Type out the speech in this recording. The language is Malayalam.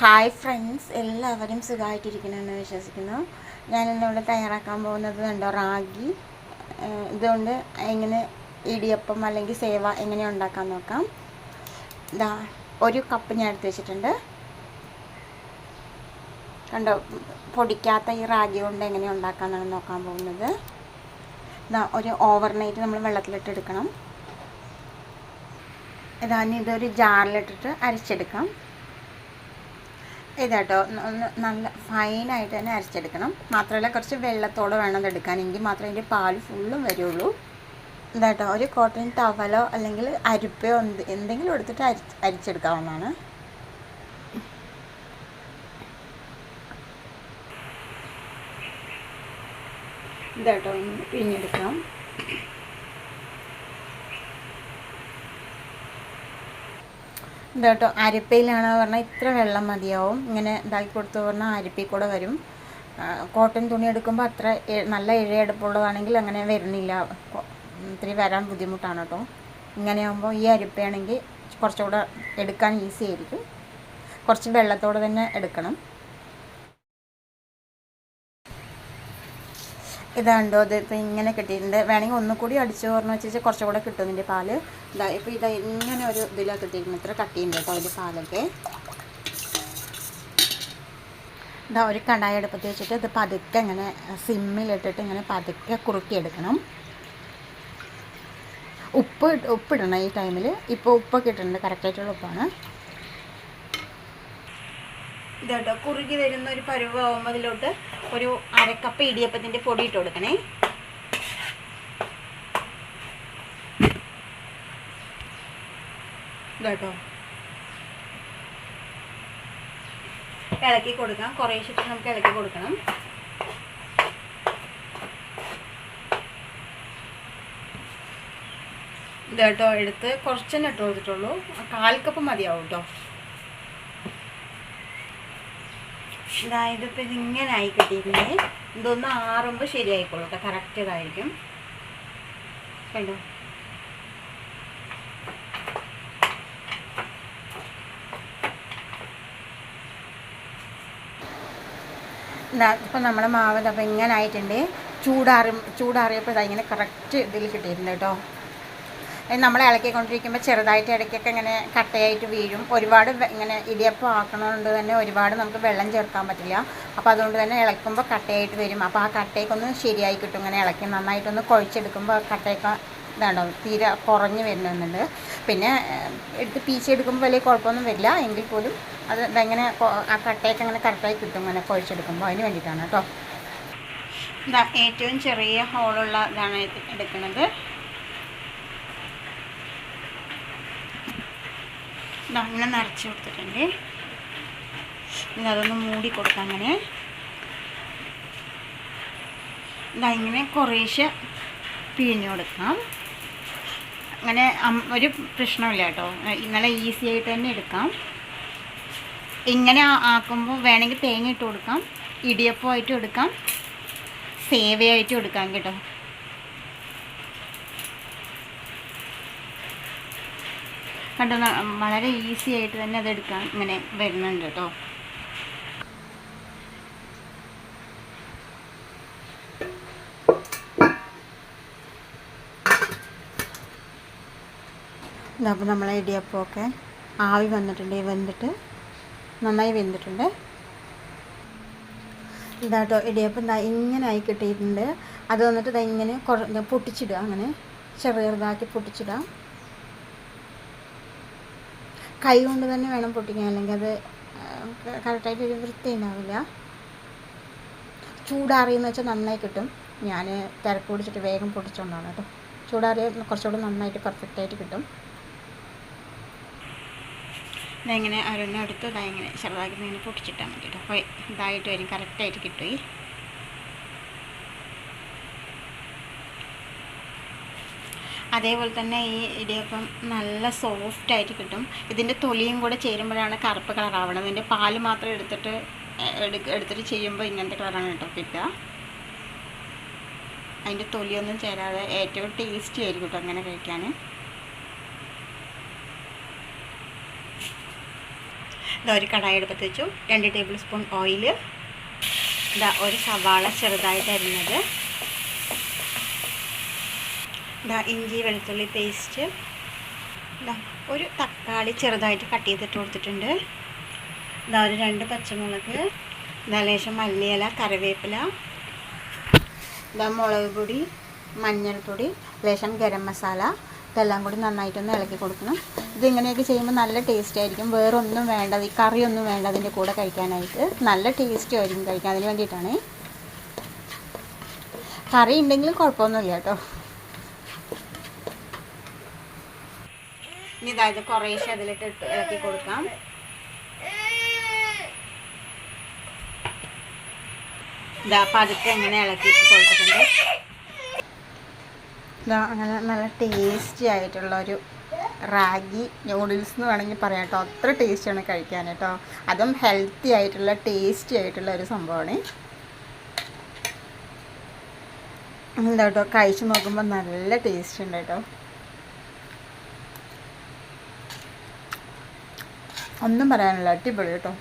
ഹായ് ഫ്രണ്ട്സ് എല്ലാവരും സുഖമായിട്ടിരിക്കണമെന്ന് വിശ്വസിക്കുന്നു. ഞാൻ ഇന്നിവിടെ തയ്യാറാക്കാൻ പോകുന്നത് കണ്ടോ റാഗി. ഇതുകൊണ്ട് എങ്ങനെ ഇടിയപ്പം അല്ലെങ്കിൽ സേവ എങ്ങനെ ഉണ്ടാക്കാൻ നോക്കാം. ഇതാ ഒരു കപ്പ് ഞാൻ എടുത്ത് വെച്ചിട്ടുണ്ട്. കണ്ടോ പൊടിക്കാത്ത ഈ റാഗി കൊണ്ട് എങ്ങനെ ഉണ്ടാക്കാമെന്നാണ് നോക്കാൻ പോകുന്നത്. ഇതാ ഒരു ഓവർനൈറ്റ് നമ്മൾ വെള്ളത്തിലിട്ട് എടുക്കണം. ഇതാ ഇതൊരു ജാറിലിട്ടിട്ട് അരച്ചെടുക്കാം. ഇതാട്ടോ. ഒന്ന് നല്ല ഫൈനായിട്ട് തന്നെ അരച്ചെടുക്കണം. മാത്രമല്ല കുറച്ച് വെള്ളത്തോടെ വേണം എടുക്കാൻ എങ്കിൽ മാത്രമേ അതിന്റെ പാൽ ഫുള്ളും വരുള്ളൂ. ഇതാട്ടോ. ഒരു കോട്ടൺ ടവലോ അല്ലെങ്കിൽ അരിപ്പയോ എന്ത് എന്തെങ്കിലും എടുത്തിട്ട് അരി അരിച്ചെടുക്കാവുന്നതാണ്. ഇതാട്ടോ. ഒന്ന് ഇതാട്ടോ. അരിപ്പയിലാണ് പറഞ്ഞാൽ ഇത്ര വെള്ളം മതിയാവും. ഇങ്ങനെ ഇതാക്കി കൊടുത്തു പറഞ്ഞാൽ അരിപ്പയിൽ കൂടെ വരും. കോട്ടൺ തുണി എടുക്കുമ്പോൾ അത്ര നല്ല ഇഴയെടുപ്പുള്ളതാണെങ്കിൽ അങ്ങനെ വരുന്നില്ല. ഇത്തിരി വരാൻ ബുദ്ധിമുട്ടാണ് കേട്ടോ. ഇങ്ങനെയാകുമ്പോൾ ഈ അരിപ്പയാണെങ്കിൽ കുറച്ചുകൂടെ എടുക്കാൻ ഈസി ആയിരിക്കും. കുറച്ച് വെള്ളത്തോടെ തന്നെ എടുക്കണം. ഇതാണ്ടോ ഇത് ഇപ്പം ഇങ്ങനെ കിട്ടിയിട്ടുണ്ട്. വേണമെങ്കിൽ ഒന്നുകൂടി അടിച്ചു പറഞ്ഞു വെച്ചാൽ കുറച്ചും കൂടെ കിട്ടും ഇതിന്റെ പാൽ. ഇതാ ഇപ്പോൾ ഇതാ ഇങ്ങനെ ഒരു ഇതിലാണ് കിട്ടിയിരിക്കുന്നത് ഇത്ര കട്ടിയുണ്ട് കേട്ടോ അതിന്റെ പാലൊക്കെ. ഇതാ ഒരു കടായി അടുപ്പത്ത് വെച്ചിട്ട് ഇത് പതുക്കെ ഇങ്ങനെ സിമ്മിലിട്ടിട്ട് ഇങ്ങനെ പതുക്കെ കുറുക്കിയെടുക്കണം. ഉപ്പ് ഉപ്പിടണം ഈ ടൈമിൽ ഇപ്പോൾ ഉപ്പൊക്കെ ഇട്ടിട്ടുണ്ട്. കറക്റ്റായിട്ടുള്ള ഉപ്പാണ്. ഇതാട്ടോ കുറുകി വരുന്ന ഒരു പരുവാകുമ്പോൾ അതിലോട്ട് ഒരു അരക്കപ്പ് ഇടിയപ്പത്തിന്റെ പൊടി ഇട്ട് കൊടുക്കണേ. ഇതാട്ടോ. ഇളക്കി കൊടുക്കാം. കുറേശ്ശിട്ട് നമുക്ക് ഇളക്കി കൊടുക്കണം. ഇതാട്ടോ എടുത്ത് കുറച്ചെന്നെ ഇട്ട് കൊടുത്തിട്ടുള്ളൂ. കാൽ കപ്പ് മതിയാവും കേട്ടോ. ഇതാ ഇപ്പം ഇതിങ്ങനെ ആയി കിട്ടിയിട്ടുണ്ട് ഇതൊന്ന് ആറുമ്പോൾ ശരിയായിക്കോളൂ കേട്ടോ. കറക്റ്റ് ഇതായിരിക്കും. കണ്ടോ? ഇപ്പം നമ്മുടെ മാവ് അപ്പം ഇങ്ങനെ ആയിട്ടുണ്ട് ചൂടാറി ചൂടാറിയപ്പോൾ ഇതാ ഇങ്ങനെ കറക്റ്റ് ഇതിൽ കിട്ടിയിട്ടുണ്ട് കേട്ടോ. നമ്മൾ ഇളക്കിക്കൊണ്ടിരിക്കുമ്പോൾ ചെറുതായിട്ട് ഇടയ്ക്കൊക്കെ ഇങ്ങനെ കട്ടയായിട്ട് വീഴും. ഒരുപാട് ഇങ്ങനെ ഇടിയപ്പം ആക്കണതുകൊണ്ട് തന്നെ ഒരുപാട് നമുക്ക് വെള്ളം ചേർക്കാൻ പറ്റില്ല. അപ്പോൾ അതുകൊണ്ട് തന്നെ ഇളക്കുമ്പോൾ കട്ടയായിട്ട് വരും. അപ്പോൾ ആ കട്ടയൊക്കൊന്ന് ശരിയായി കിട്ടും. ഇങ്ങനെ ഇളക്കി നന്നായിട്ടൊന്ന് കുഴച്ചെടുക്കുമ്പോൾ കട്ടയൊക്കെ ഇതാണോ തീരെ കുറഞ്ഞ് വരുന്നുണ്ട്. പിന്നെ എടുത്ത് പീച്ചെടുക്കുമ്പോൾ വലിയ കുഴപ്പമൊന്നും വരില്ല. എങ്കിൽ പോലും അത് ഇതെങ്ങനെ ആ കട്ടയൊക്കെ അങ്ങനെ കറക്റ്റായി കിട്ടും ഇങ്ങനെ കുഴച്ചെടുക്കുമ്പോൾ അതിന് വേണ്ടിയിട്ടാണ് കേട്ടോ. ഇതാ ഏറ്റവും ചെറിയ ഹോളുള്ള ഇതാണ് ഇത് എടുക്കുന്നത് അങ്ങനെ നിറച്ച് കൊടുത്തിട്ടുണ്ട്. ഇനി അതൊന്ന് മൂടി കൊടുക്കാം അങ്ങനെ. ഇങ്ങനെ കുറേശ്ശെ പിഴിഞ്ഞു കൊടുക്കാം. അങ്ങനെ ഒരു പ്രശ്നമില്ല കേട്ടോ. നല്ല ഈസി ആയിട്ട് തന്നെ എടുക്കാം. ഇങ്ങനെ ആക്കുമ്പോൾ വേണമെങ്കിൽ തേങ്ങ ഇട്ട് കൊടുക്കാം. ഇടിയപ്പമായിട്ടും എടുക്കാം. സേവയായിട്ടും എടുക്കാം കേട്ടോ. കണ്ടോ വളരെ ഈസി ആയിട്ട് തന്നെ അതെടുക്കാൻ ഇങ്ങനെ വരുന്നുണ്ട് കേട്ടോ. അപ്പോൾ നമ്മളെ ഇടിയപ്പമൊക്കെ ആവി വന്നിട്ടുണ്ട്. വെന്തിട്ട് നന്നായി വെന്തിട്ടുണ്ട്. ഇതാട്ടോ ഇടിയപ്പം ദാ ഇങ്ങനെ ആയി കിട്ടിയിട്ടുണ്ട്. അത് വന്നിട്ട് ദാ ഇങ്ങനെ കുറ പൊട്ടിച്ചിടുക അങ്ങനെ ചെറു ചെറുതാക്കി പൊട്ടിച്ചിടുക കൈ കൊണ്ട് തന്നെ വേണം പൊട്ടിക്കാൻ അല്ലെങ്കിൽ അത് കറക്റ്റായിട്ട് ഒരു വൃത്തി ഉണ്ടാവില്ല. ചൂടാറിയെന്ന് വെച്ചാൽ നന്നായി കിട്ടും. ഞാൻ തിരക്ക് പിടിച്ചിട്ട് വേഗം പൊട്ടിച്ചുകൊണ്ടാണ് കേട്ടോ. ചൂടാറിയ കുറച്ചുകൂടെ നന്നായിട്ട് പെർഫെക്റ്റ് ആയിട്ട് കിട്ടും. ഇതെങ്ങനെ അവരൊന്നും എടുത്ത് ഇതാ ഇങ്ങനെ ചെറുതാക്കി ഇങ്ങനെ പൊട്ടിച്ചിട്ടാൽ മതി കേട്ടോ. അപ്പോൾ ഇതായിട്ട് വരും കറക്റ്റായിട്ട് കിട്ടും അതേപോലെ തന്നെ ഈ ഇടിയപ്പം നല്ല സോഫ്റ്റ് ആയിട്ട് കിട്ടും. ഇതിന്റെ തൊലിയും കൂടെ ചേരുമ്പോഴാണ് കറുപ്പ് കളർ ആവണത്. ഇതിന്റെ പാൽ മാത്രം എടുത്തിട്ട് എടുത്തിട്ട് ചെയ്യുമ്പോൾ ഇങ്ങനത്തെ കളറാണ് കേട്ടോ കിട്ടുക. അതിന്റെ തൊലിയൊന്നും ചേരാതെ ഏറ്റവും ടേസ്റ്റി ആയിരിക്കും കേട്ടോ അങ്ങനെ കഴിക്കാൻ. ഇതാ ഒരു കടായി എടുപ്പത്ത് വെച്ചു. രണ്ട് ടേബിൾ സ്പൂൺ ഓയിൽ ഇതാ ഒരു സവാള ചെറുതായിട്ട് അരിഞ്ഞത്. ഇതാ ഇഞ്ചി വെളുത്തുള്ളി പേസ്റ്റ്. ഇതാ ഒരു തക്കാളി ചെറുതായിട്ട് കട്ട് ചെയ്തിട്ട് കൊടുത്തിട്ടുണ്ട്. ഇതാ ഒരു രണ്ട് പച്ചമുളക് ഇതാ ലേശം മല്ലിയില കറിവേപ്പില ഇതാ മുളക് പൊടി മഞ്ഞൾപ്പൊടി ലേശം ഗരം മസാല ഇതെല്ലാം കൂടി നന്നായിട്ടൊന്ന് ഇളക്കി കൊടുക്കണം. ഇതിങ്ങനെയൊക്കെ ചെയ്യുമ്പോൾ നല്ല ടേസ്റ്റ് ആയിരിക്കും. വേറൊന്നും വേണ്ട ഈ കറിയൊന്നും വേണ്ട അതിന്റെ കൂടെ കഴിക്കാനായിട്ട്. നല്ല ടേസ്റ്റ് ആയിരിക്കും കഴിക്കാൻ. അതിന് വേണ്ടിയിട്ടാണ്. കറി ഉണ്ടെങ്കിലും കുഴപ്പമൊന്നുമില്ല കേട്ടോ. ഇനി ഇതായത് കുറേശ്ശെ അതിലിട്ട് ഇട്ട് ഇളക്കി കൊടുക്കാം. ഇതാ പതുക്കെ എങ്ങനെ ഇളക്കി കൊടുത്തിട്ടുണ്ട്. ഇതാ അങ്ങനെ നല്ല ടേസ്റ്റി ആയിട്ടുള്ള ഒരു റാഗി നൂഡിൽസ് എന്ന് വേണമെങ്കിൽ പറയാം കേട്ടോ. അത്ര ടേസ്റ്റിയാണ് കഴിക്കാൻ കേട്ടോ. അതും ഹെൽത്തി ആയിട്ടുള്ള ടേസ്റ്റി ആയിട്ടുള്ള ഒരു സംഭവമാണ്. എന്താ കേട്ടോ കഴിച്ചു നോക്കുമ്പോൾ നല്ല ടേസ്റ്റ് ഉണ്ട് കേട്ടോ. ഒന്നും പറയാനില്ല. അടിപൊളി കേട്ടോ.